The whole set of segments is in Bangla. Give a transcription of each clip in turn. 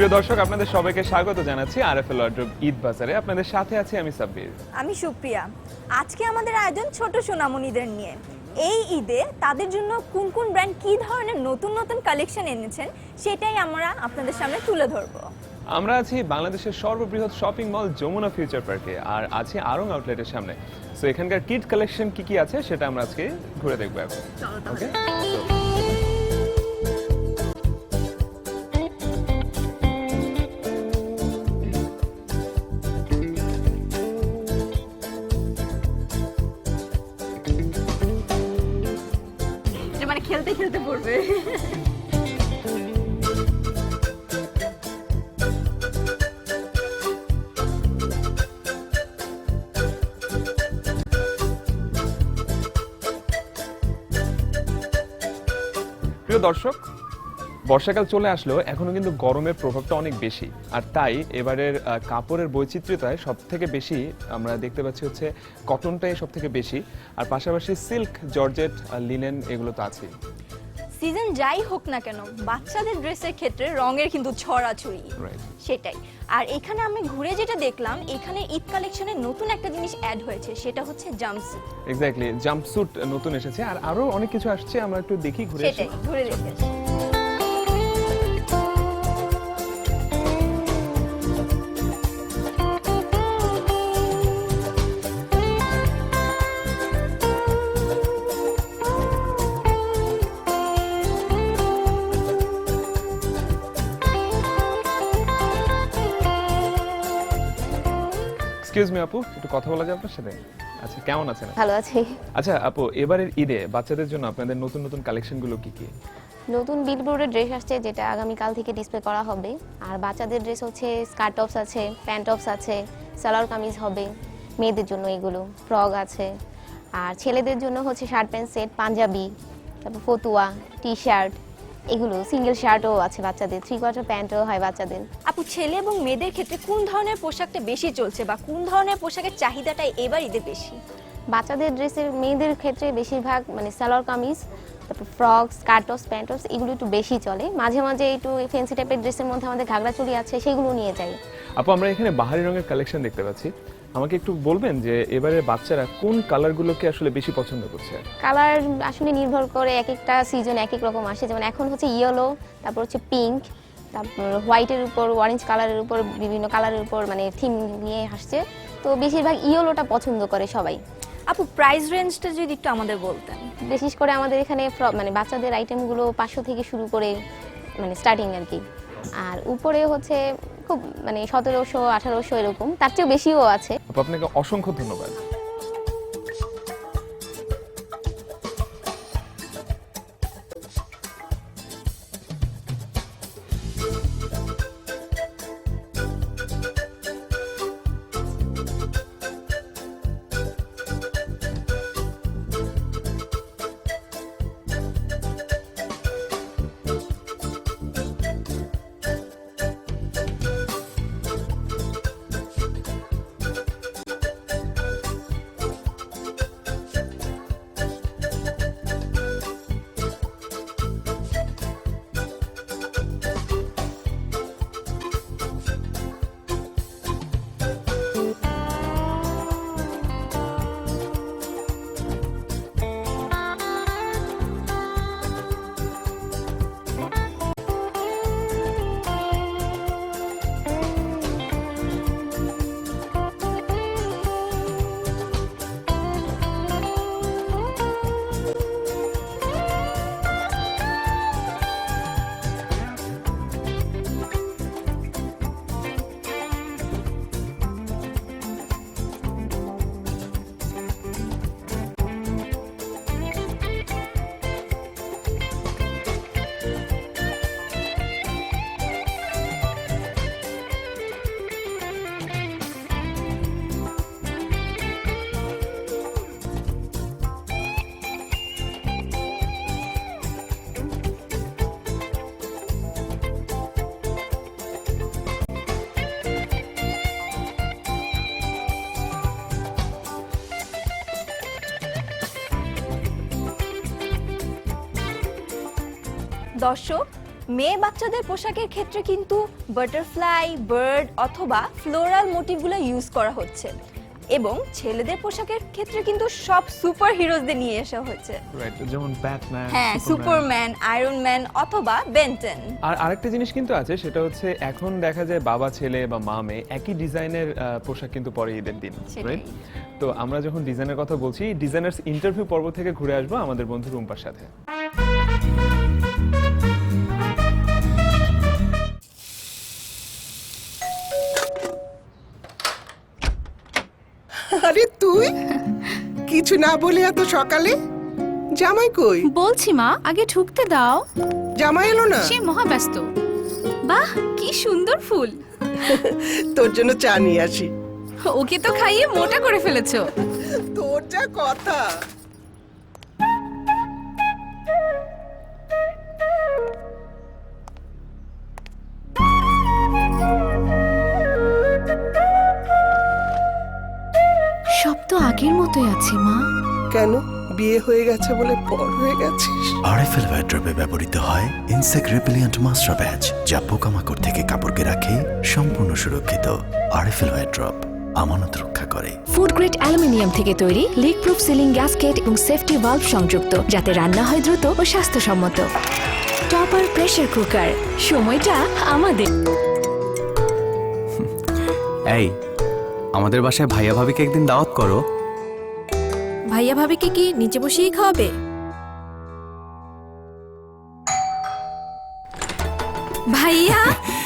প্রিয় দর্শক আপনাদের সবাইকে স্বাগত জানাচ্ছি আরএফএল ওয়ার্ড্রোব ঈদ বাজারে। আপনাদের সাথে আছি আমি সাব্বির। আমি সুপ্রিয়া। আজকে আমাদের আয়োজন ছোট সোনামণিদের নিয়ে। এই ঈদে তাদের জন্য কোন কোন ব্র্যান্ড কী ধরনের নতুন নতুন কালেকশন এনেছেন সেটাই আমরা আপনাদের সামনে তুলে ধরবো। আমরা আছি বাংলাদেশের সর্ববৃহৎ শপিং মল যমুনা ফিউচার পার্কে আর আছি আরং আউটলেটের সামনে। সো এখানকার কিট কালেকশন কি কি আছে সেটা আমরা আজকে ঘুরে দেখব এখন। ওকে প্রিয় দর্শক, বর্ষাকাল চলে আসলেও এখনও কিন্তু গরমের প্রভাবটা অনেক বেশি। আর তাই এবারের কাপড়ের বৈচিত্র্যতায় সব থেকে বেশি আমরা দেখতে পাচ্ছি হচ্ছে কটনটাই সব থেকে বেশি। আর পাশাপাশি সিল্ক জর্জেট লিনেন এগুলো তো আছেই। সিজন যাই হোক না কেন বাচ্চাদের ড্রেসের ক্ষেত্রে রঙের কিন্তু ছড়াছড়ি সেটাই। আর এখানে আমি ঘুরে যেটা দেখলাম এখানে ঈদ কালেকশনে নতুন একটা জিনিস অ্যাড হয়েছে সেটা হচ্ছে জাম্পসুট এক্স্যাক্টলি জাম্পস্যুট নতুন এসেছে আর আরও অনেক কিছু আসছে আমরা একটু দেখি ঘুরে ঘুরে দেখে আসি। এক্সকিউজ মি আপু একটু কথা বলা যায় আপনার সাথে? আচ্ছা কেমন আছেন ভালো আছি। আচ্ছা আপু এবারের ঈদে বাচ্চাদের জন্য আপনাদের নতুন নতুন কালেকশনগুলো কি কি? নতুন বিলবোর্ডের ড্রেস আসছে যেটা আগামীকাল থেকে ডিসপ্লে করা হবে। আর বাচ্চাদের ড্রেস হচ্ছে স্কার্ট টপস আছে প্যান্ট টপস আছে সালোয়ার কামিজ হবে মেয়েদের জন্য এগুলো ফ্রক আছে। আর ছেলেদের জন্য হচ্ছে শার্ট প্যান্ট সেট পাঞ্জাবি তারপর ফতুয়া টি শার্ট এগুলো সিঙ্গেল শার্টও আছে বাচ্চাদের থ্রি কোয়ার্টার প্যান্টও হয় বাচ্চাদের। আপু ছেলে এবং মেয়েদের ক্ষেত্রে কোন ধরনের পোশাকটা বেশি চলছে বা কোন ধরনের পোশাকের চাহিদাটা এবার ঈদে বেশি? বাচ্চাদের ড্রেসের মেয়েদের ক্ষেত্রে বেশিরভাগ মানে সালোয়ার কামিজ তারপর ফ্রক স্কার্টস প্যান্টস এগুলো একটু বেশি চলে। মাঝে মাঝে একটু ফ্যান্সি টাইপের ড্রেসের মধ্যে আমাদের ঘাগড়া চুড়ি আছে সেগুলো নিয়ে যাই। আপু আমরা এখানে বাহারি রঙের কালেকশন দেখতে পাচ্ছি। আমাকে একটু বলবেন যে এবারে বাচ্চারা কোন কালারগুলোকে আসলে বেশি পছন্দ করছে? কালার আসলে নির্ভর করে এক একটা সিজন এক এক রকম আসে। যেমন এখন হচ্ছে ইয়েলো তারপর হচ্ছে পিঙ্ক তারপর হোয়াইটের উপর অরেঞ্জ কালারের উপর বিভিন্ন কালারের উপর মানে থিম নিয়ে আসছে। তো বেশিরভাগ ইয়েলোটা পছন্দ করে সবাই। আপু প্রাইস রেঞ্জটা যদি একটু আমাদের বলতেন। বিশেষ করে আমাদের এখানে ফ্র- মানে বাচ্চাদের আইটেমগুলো পাঁচশো থেকে শুরু করে মানে স্টার্টিং আর কি। আর উপরে হচ্ছে খুব মানে সতেরোশো আঠারোশো এরকম তার চেয়েও বেশিও আছে। আপু আপনাকে অসংখ্য ধন্যবাদ। দর্শক মেয়ে বাচ্চাদের পোশাকের ক্ষেত্রে কিন্তু বাটারফ্লাই বার্ড অথবা ফ্লোরাল মোটিভগুলো ইউজ করা হচ্ছে। এবং ছেলেদের পোশাকের ক্ষেত্রে কিন্তু সব সুপার হিরোজদের নিয়ে আসা রাইট যেমন ব্যাটম্যান হ্যাঁ সুপারম্যান আয়রন ম্যান অথবা বেন্টেন আর আরেকটা জিনিস কিন্তু আছে সেটা হচ্ছে এখন দেখা যায় বাবা ছেলে বা মা মেয়ে একই ডিজাইনের পোশাক কিন্তু পরে ঈদের দিন রাইট তো আমরা যখন ডিজাইনের কথা বলছি ডিজাইনার্স ইন্টারভিউ পর্ব থেকে ঘুরে আসব আমাদের বন্ধু রুম্পার সাথে। আরে তুই? কিছু না বলে এত সকালে? জামাই কই? বলছি মা আগে ঢুকতে দাও। জামাই এলো না? সে মহাব্যস্ত বাহ কি সুন্দর ফুল। তোর জন্য চা নিয়ে আসি। ওকে তো খাইয়ে মোটা করে ফেলেছো। তোর যা কথা। মতোই আছে মা। কেন? বিয়ে হয়ে গেছে বলে পর হয়ে গেছিস। আরএফএল ওয়ার্ড্রপে ব্যবহৃত হয় ইনসেক্ট রেপিলিয়েন্ট মাস্টার ব্যাচ যা পোকামাকড় থেকে কাপড়কে রাখে সম্পূর্ণ সুরক্ষিত আরএফএল ওয়ার্ড্রপ আমানত রক্ষা করে। ফুড গ্রেড অ্যালুমিনিয়াম থেকে তৈরি লিক প্রুফ সিলিং গ্যাসকেট এবং সেফটি ভালভ সংযুক্ত যাতে রান্না হয় দ্রুত ও স্বাস্থ্যসম্মত। টপার প্রেসার কুকার সময়টা আমাদের। এই আমাদের বাসায় ভাইয়া ভাবিকে একদিন দাওয়াত করো। ভাইয়া ভাবিকে কি নিচে বসেই খাওয়াবে? ভাইয়া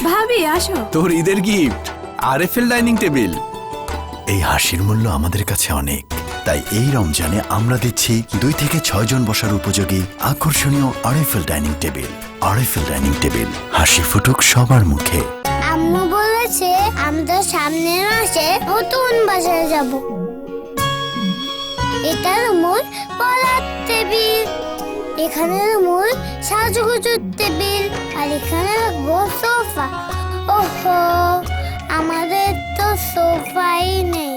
ভাবি আসো। তোর ঈদের গিফট আরএফএল ডাইনিং টেবিল। এই হাসির মূল্য আমাদের কাছে অনেক তাই এই রমজানে আমরা দিচ্ছি দুই থেকে ছয় জন বসার উপযোগী আকর্ষণীয় RFL dining table. RFL dining table হাসি ফুটুক সবার মুখে। আম্মু বলেছে আমরা সামনের মাসে নতুন বাসায় যাব। এটার মূল পড়ার টেবিল। এখানে মূল সাজুগুজুর টেবিল। আর এখানে রাখব সোফা। ওহো, আমাদের তো সোফাই নেই।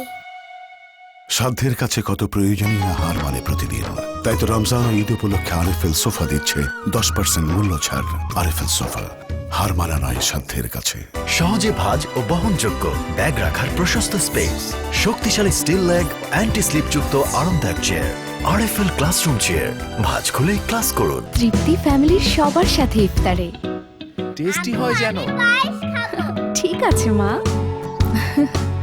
সাধ্যের কাছে কত প্রয়োজনীয় না হার মানে প্রতিদিন। তাই তো রমজান ও ঈদ উপলক্ষে আরএফএল সোফা দিচ্ছে দশ পার্সেন্ট মূল্য ছাড় আরএফএল সোফা। হার মানা নয় সাধ্যের কাছে। সহজে ভাজ ও বহনযোগ্য ব্যাগ রাখার প্রশস্ত স্পেস। শক্তিশালী স্টিল লেগ অ্যান্টি স্লিপ যুক্ত আরামদায়ক চেয়ার আরএফএল ক্লাসরুম চেয়ার ভাজ খুলে ক্লাস করুন। তৃপ্তি ফ্যামিলির সবার সাথে ইফতারে। টেস্টি হয় যেন। ঠিক আছে মা।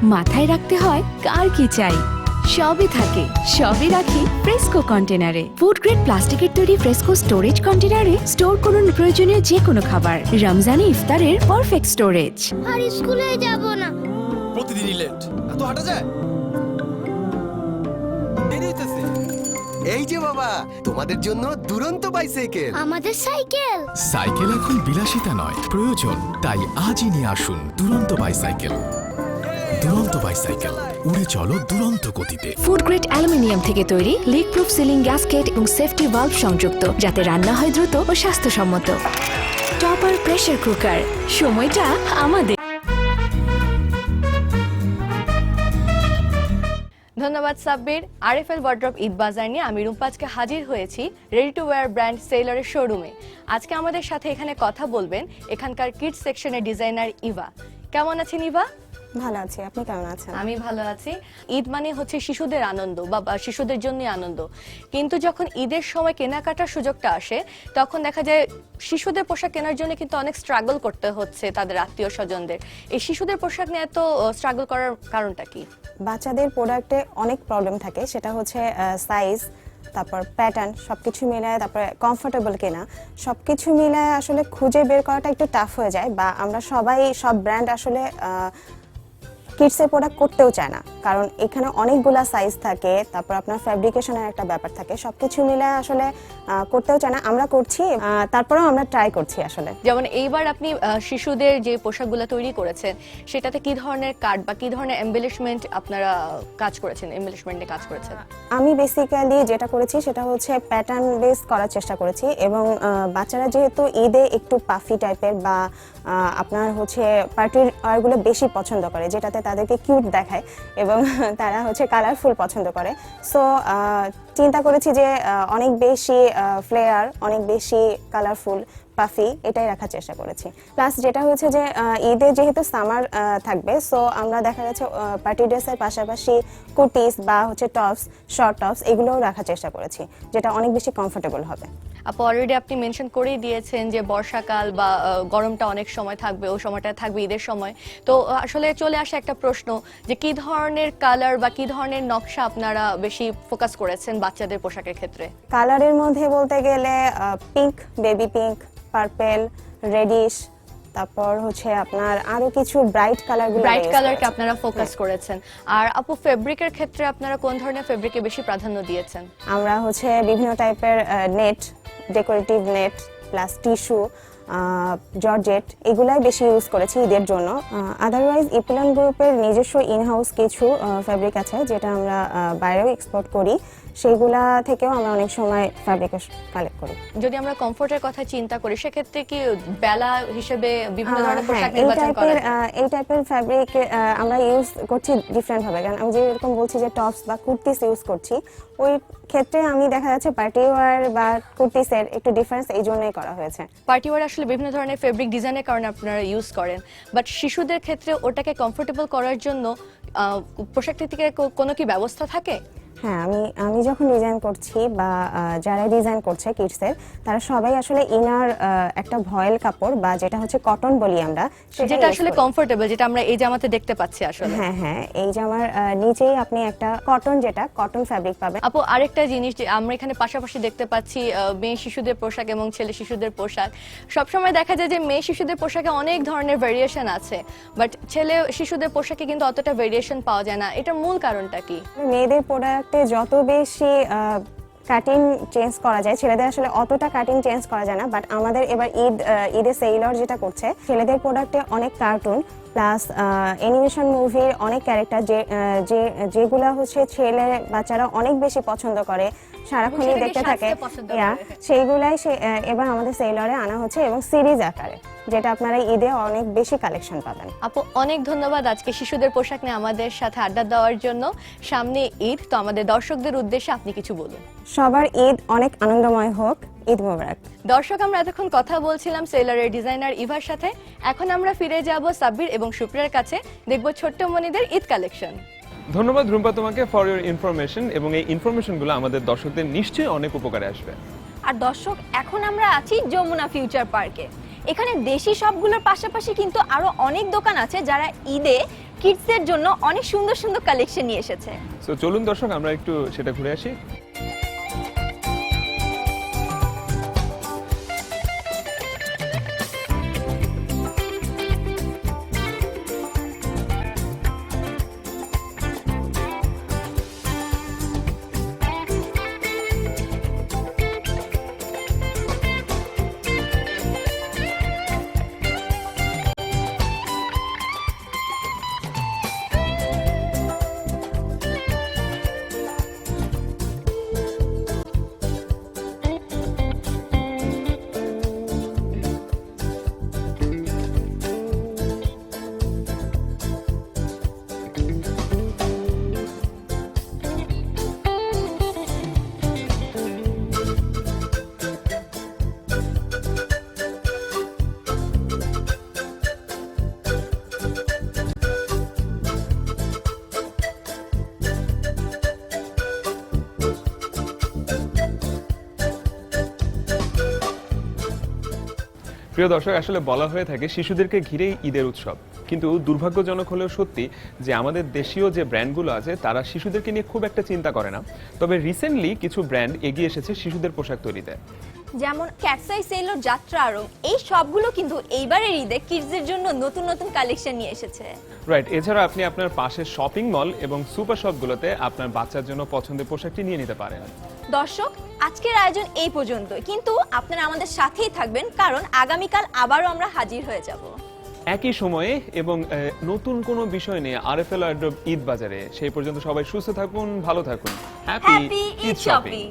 মাথায় রাখতে হয় কার কি চাই। সবই থাকে সবই রাখি ফ্রেস্কো কন্টেনারে ফুড গ্রেড প্লাস্টিকের তৈরি ফ্রেস্কো স্টোরেজ কন্টেনারে স্টোর করুন প্রয়োজনীয় যে কোনো খাবার। রমজানে ইফতারের পারফেক্ট স্টোরেজ আর স্কুলে যাব না। প্রতিদিনই লেট এত হাঁটা যায়? দেরি হইতেছে। এই যে বাবা তোমাদের জন্য দুরন্ত বাইসাইকেল আমাদের সাইকেল। সাইকেল এখন বিলাসিতা নয় প্রয়োজন। তাই আজই নিয়ে আসুন দুরন্ত বাইসাইকেল দুরন্ত বাইসাইকেল উড়ে চলো দুরন্ত গতিতে। ফুড গ্রেড অ্যালুমিনিয়াম থেকে তৈরি লিক প্রুফ সিলিং গ্যাসকেট এবং সেফটি ভালভ সংযুক্ত যাতে রান্না হয় দ্রুত ও স্বাস্থ্যসম্মত। টপার প্রেসার কুকার সময়টা আমাদের। ধন্যবাদ সাব্বির। আরএফএল ওয়ার্ড্রপ ঈদ বাজার নিয়ে আমি রুম্পা আজকে হাজির হয়েছি রেডি টু ওয়্যার ব্র্যান্ড সেলারের শোরুমে আজকে আমাদের সাথে এখানে কথা বলবেন এখানকার কিডস সেকশনের ডিজাইনার ইভা কেমন আছেন ইভা ভালো আছি। আপনি কেমন আছেন? আমি ভালো আছি। ঈদ মানে হচ্ছে শিশুদের আনন্দ বা শিশুদের জন্যই আনন্দ। কিন্তু যখন ঈদের সময় কেনাকাটার সুযোগটা আসে তখন দেখা যায় শিশুদের পোশাক কেনার জন্য কিন্তু অনেক স্ট্রাগল করতে হচ্ছে তাদের আত্মীয় স্বজনদের। এই শিশুদের পোশাক নিয়ে এত স্ট্রাগল করার কারণটা কি? বাচ্চাদের প্রোডাক্টে অনেক প্রবলেম থাকে। সেটা হচ্ছে সাইজ তারপর প্যাটার্ন সব কিছু মিলায় তারপরে কমফোর্টেবল কেনা। সব কিছু মিলায় আসলে খুঁজে বের করাটা একটু টাফ হয়ে যায় বা আমরা সবাই সব ব্র্যান্ড আসলে কিডসের প্রোডাক্ট করতেও চায় না। কারণ এখানে অনেকগুলা সাইজ থাকে তারপর আপনার ফ্যাব্রিকেশনের একটা ব্যাপার থাকে। সব কিছু মিলায় আসলে করতেও চায় না। আমরা করছি তারপরেও আমরা ট্রাই করছি আসলে। যেমন এইবার আপনি শিশুদের যে পোশাকগুলো তৈরি করেছেন সেটাতে কি ধরনের কার্ড বা কি ধরনের এমবেলিশমেন্ট আপনারা কাজ করেছেন এমবেলিশমেন্টে কাজ করেছেন? আমি বেসিক্যালি যেটা করেছি সেটা হচ্ছে প্যাটার্ন বেস করার চেষ্টা করেছি এবং বাচ্চারা যেহেতু ঈদে একটু পাফি টাইপের বা আপনার হচ্ছে পার্টির ওয়ারগুলো বেশি পছন্দ করে যেটাতে তাদেরকে কিউট দেখায় এবং তারা হচ্ছে কালারফুল পছন্দ করে। সো চিন্তা করেছি যে অনেক বেশি ফ্লেয়ার অনেক বেশি কালারফুল পাফি এটাই রাখার চেষ্টা করেছি। প্লাস যেটা হয়েছে যে ঈদে যেহেতু সামার থাকবে সো আমরা দেখা যাচ্ছে পার্টি ড্রেসের পাশাপাশি কুর্তিস বা হচ্ছে টপস শর্ট টপস এগুলোও রাখার চেষ্টা করেছি, যেটা অনেক বেশি কমফোর্টেবল হবে। আপু অলরেডি আপনি মেনশন করেই দিয়েছেন যে বর্ষাকাল বা গরমটা অনেক সময় থাকবে ও সময়টা থাকবে ঈদের সময়। তো আসলে চলে আসে একটা প্রশ্ন যে কি ধরনের কালার বা কি ধরনের নকশা আপনারা বেশি ফোকাস করেছেন বাচ্চাদের পোশাকের ক্ষেত্রে? কালারের মধ্যে বলতে গেলে pink baby pink purple reddish তারপর হচ্ছে আপনার আরও কিছু ব্রাইট কালারগুলো ব্রাইট কালারকে আপনারা ফোকাস করেছেন। আর আপু ফেব্রিকের ক্ষেত্রে আপনারা কোন ধরনের ফেব্রিকে বেশি প্রাধান্য দিয়েছেন? আমরা হচ্ছে বিভিন্ন টাইপের net decorative net plus tissue georgette এগুলাই বেশি ইউজ করেছি ঈদের জন্য। আদারওয়াইজ ইপিলন গ্রুপের নিজস্ব ইনহাউস কিছু ফ্যাব্রিক আছে যেটা আমরা বাইরেও এক্সপোর্ট করি। সেইগুলা থেকেও আমরা অনেক সময় ফ্যাব্রিক কালেক্ট করি। যদি আমরা কমফোর্টের কথা চিন্তা করি সেক্ষেত্রে কি বেলা হিসেবে বিভিন্ন ধরনের পোশাক হ্যাঁ, এই নির্বাচন করা এই টাইপের ফ্যাব্রিক আমরা ইউজ করছি ডিফারেন্ট ভাবে। কারণ আমি যেরকম বলছি যে টপস বা কুর্তিস ইউজ করছি ওই ক্ষেত্রে আমি দেখা যাচ্ছে পার্টি ওয়ার বা কুর্তিসের একটু ডিফারেন্স এই জন্যই করা হয়েছে। পার্টি ওয়ার আসলে বিভিন্ন ধরনের ফেব্রিক ডিজাইনের কারণে আপনারা ইউজ করেন। বাট শিশুদের ক্ষেত্রে ওটাকে কমফোর্টেবল করার জন্য পোশাকটি থেকে কোনো কি ব্যবস্থা থাকে? হ্যাঁ আমি আমি যখন ডিজাইন করছি বা যারা ডিজাইন করছে কিডসের তারা সবাই আসলে ইনার একটা ভয়েল কাপড় বা যেটা হচ্ছে কটন বলি আমরা যেটা আসলে কমফোর্টেবল যেটা আমরা এই জামাতে দেখতে পাচ্ছি আসলে। হ্যাঁ হ্যাঁ এই আহ, নিচেই আপনি একটা কটন যেটা কটন ফ্যাব্রিক পাবেন। আপু আরেকটা জিনিস যে আমরা এখানে পাশাপাশি দেখতে পাচ্ছি মেয়ে শিশুদের পোশাক এবং ছেলে শিশুদের পোশাক। সবসময় দেখা যায় যে মেয়ে শিশুদের পোশাকে অনেক ধরনের ভেরিয়েশন আছে বাট ছেলে শিশুদের পোশাকে কিন্তু অতটা ভেরিয়েশন পাওয়া যায় না। এটার মূল কারণটা কি? মেয়েদের প্রোডাক্টে যত বেশি কাটিং চেঞ্জ করা যায়, ছেলেদের আসলে অতটা কাটিং চেঞ্জ করা যায় না বাট আমাদের এবার ঈদ ঈদে সেইলর যেটা করছে, ছেলেদের প্রোডাক্টে অনেক কার্টুন প্লাস অ্যানিমেশন মুভির অনেক ক্যারেক্টার যে যে যেগুলা হচ্ছে ছেলে বাচ্চারা অনেক বেশি পছন্দ করে সারাক্ষণই দেখতে থাকে। করে। সেইগুলাই সে- এবার আমাদের সেইলরে আনা হচ্ছে এবং সিরিজ আকারে যেটা আপনারা ঈদে অনেক বেশি কালেকশন পাবেন। আপু অনেক ধন্যবাদ আজকে শিশুদের পোশাক নিয়ে আমাদের সাথে আড্ডা দেওয়ার জন্য। সামনে ঈদ তো আমাদের দর্শকদের উদ্দেশ্যে আপনি কিছু বলুন। সবার ঈদ অনেক আনন্দময় হোক। ঈদ মোবারক দর্শক আমরা এতক্ষণ কথা বলছিলাম সেলারের ডিজাইনার ইভার সাথে। এখন আমরা ফিরে যাব সাব্বির এবং সুপ্রিয়ার কাছে। দেখব ছোট্ট মনিদের ঈদ কালেকশন। ধন্যবাদ রুম্পা তোমাকে ফর ইউর ইনফরমেশন এবং এই ইনফরমেশনগুলো আমাদের দর্শকদের নিশ্চয়ই অনেক উপকারে আসবে। আর দর্শক এখন আমরা আছি যমুনা ফিউচার পার্কে। এখানে দেশি সবগুলোর পাশাপাশি কিন্তু আরও অনেক দোকান আছে যারা ঈদে কিডসদের জন্য অনেক সুন্দর সুন্দর কালেকশন নিয়ে এসেছে। সো চলুন দর্শক আমরা একটু সেটা ঘুরে আসি। প্রিয় দর্শক, আসলে বলা হয়ে থাকে শিশুদেরকে ঘিরেই ঈদের উৎসব। কিন্তু দুর্ভাগ্যজনক হলেও সত্যি যে আমাদের দেশীয় যে ব্র্যান্ডগুলো আছে, তারা শিশুদেরকে নিয়ে খুব একটা চিন্তা করে না। তবে রিসেন্টলি কিছু ব্র্যান্ড এগিয়ে এসেছে শিশুদের পোশাক তৈরিতে। যেমন ক্যাটসাই সেলর যাত্রা আরং এই সবগুলো কিন্তু এইবারের ঈদে কিডসদের জন্য নতুন নতুন কালেকশন নিয়ে এসেছে। রাইট এছাড়া আপনি আপনার পাশের শপিং মল এবং সুপার শপগুলোতে আপনার বাচ্চার জন্য পছন্দের পোশাকটি নিয়ে নিতে পারেন। দর্শক আজকের আয়োজন এই পর্যন্ত কিন্তু আপনারা আমাদের সাথেই থাকবেন কারণ আগামীকাল আবারও আমরা হাজির হয়ে যাব। একই সময়ে এবং নতুন কোনো বিষয় নিয়ে আরএফএল ঈদ বাজারে সেই পর্যন্ত সবাই সুস্থ থাকুন ভালো থাকুন। Happy Eid shopping